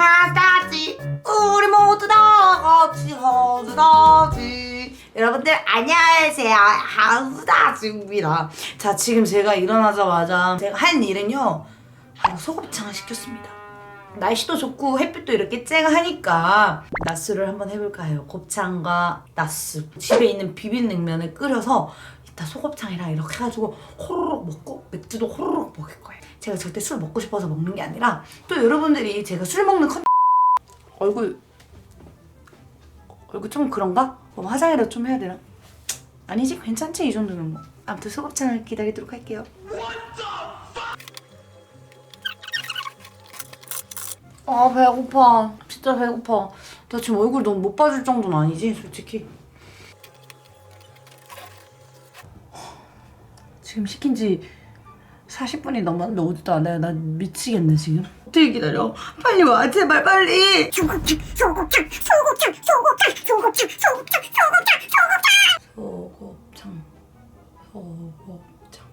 해사지. 우리 모두 다 같이 해사지. 여러분들 안녕하세요. 해사지입니다. 자 지금 제가 일어나자마자 제가 한 일은요 바로 소곱창을 시켰습니다. 날씨도 좋고 햇빛도 이렇게 쨍하니까 나스를 한번 해볼까 해요. 곱창과 나스 집에 있는 비빔냉면을 끓여서 이따 소곱창이랑 이렇게 해가지고 호로록 먹고 맥주도 호로록 먹을 거예요. 제가 절대 술 먹고 싶어서 먹는 게 아니라 또 여러분들이 제가 술 먹는 컨 얼굴 얼굴 좀 그런가? 뭐 화장이라도 좀 해야 되나? 아니지 괜찮지 이 정도는 뭐. 아무튼 소곱창을 기다리도록 할게요. 아 배고파. 진짜 배고파. 나 지금 얼굴 너무 못 봐줄 정도는 아니지 솔직히 지금 시킨 지 40분이 넘었는데 어디도 안 와요. 나 미치겠네 지금. 어떻게 기다려? 빨리 와 제발 빨리! 소곱창 소곱창 소곱창 소곱창 소곱창 소곱창 소곱창 소곱창 소곱창.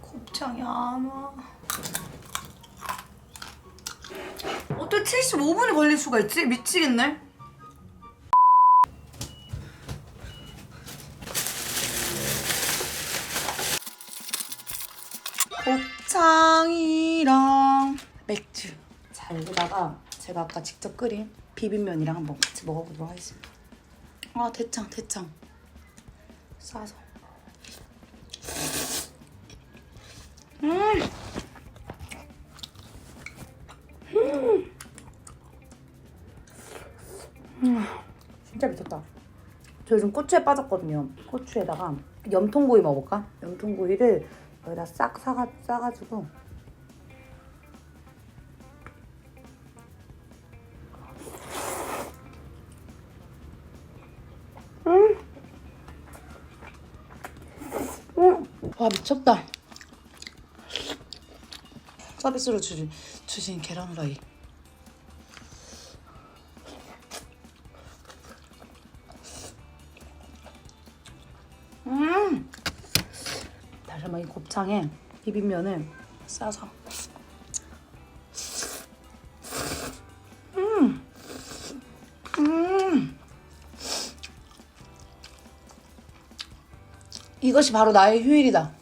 곱창이 안 와. 어떻게 75분이 걸릴 수가 있지? 미치겠네 곱창이랑 맥주 자 여기다가 제가 아까 직접 끓인 비빔면이랑 한번 같이 먹어보도록 하겠습니다 아 대창 대창 싸서 음. 음. 음. 진짜 미쳤다 저 요즘 고추에 빠졌거든요 고추에다가 염통구이 먹어볼까? 염통구이를 여기다 싹 싸가, 싸가지고 와 미쳤다. 서비스로 주신, 주신 계란 후라이. 다시 한번 이 곱창에 비빔면을 싸서. 음. 음. 이것이 바로 나의 휴일이다.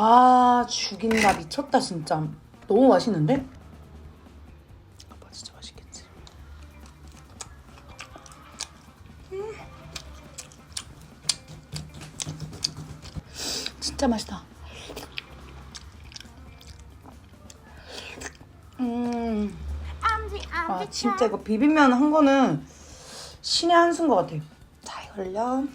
와 죽인다 미쳤다 진짜 너무 맛있는데? 아빠 진짜 맛있겠지 진짜 맛있다. 음, 아 진짜 이거 비빔면 한 거는 신의 한 수인 것 같아. 자 이걸요.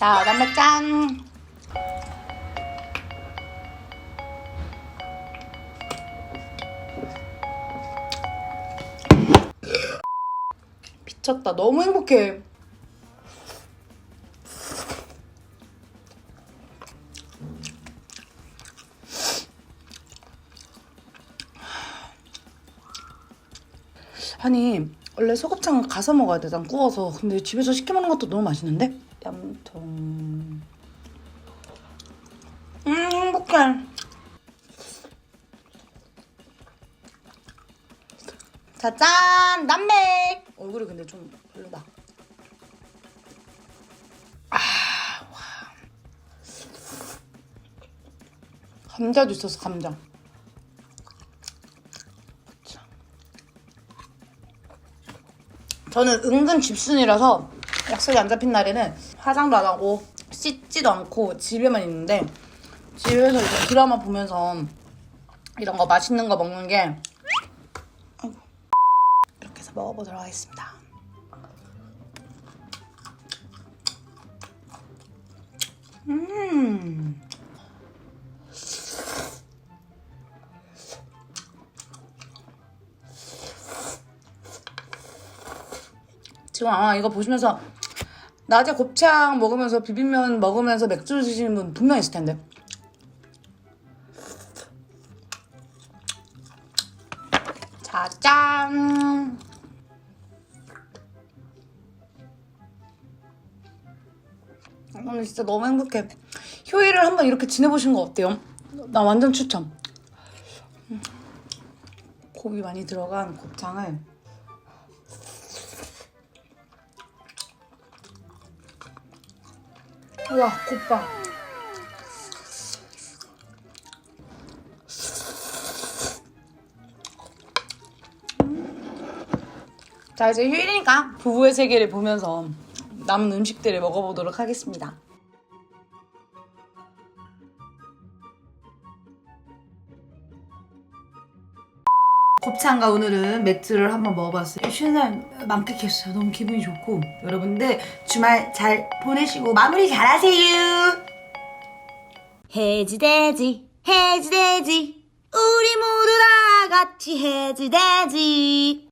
자 그다음에 짠. 미쳤다. 너무 행복해. 아니 원래 소곱창은 가서 먹어야 되잖아 구워서 근데 집에서 시켜 먹는 것도 너무 맛있는데? 얌통. 음 행복해. 자짠 남맥! 얼굴이 근데 좀 별로다. 아 와. 감자도 있었어 감자. 저는 은근 집순이라서 약속이 안 잡힌 날에는 화장도 안 하고 씻지도 않고 집에만 있는데 집에서 이제 드라마 보면서 이런 거 맛있는 거 먹는 게 이렇게 그래서 먹어보도록 하겠습니다. 음. 지금 아마 이거 보시면서 낮에 곱창 먹으면서 비빔면 먹으면서 맥주 드시는 분 분명 있을 텐데. 자, 짠! 오늘 진짜 너무 행복해. 휴일을 한번 이렇게 지내보신 거 어때요? 나 완전 추천. 음. 곱이 많이 들어간 곱창을 우와 곱빵 자 이제 휴일이니까 부부의 세계를 보면서 남은 음식들을 먹어보도록 하겠습니다 곱창과 오늘은 맥주를 한번 먹어봤어요. 쉬는 날 만끽했어요. 너무 기분이 좋고 여러분들 주말 잘 보내시고 마무리 잘하세요. 해지돼지 해지돼지 우리 모두 다 같이 해지돼지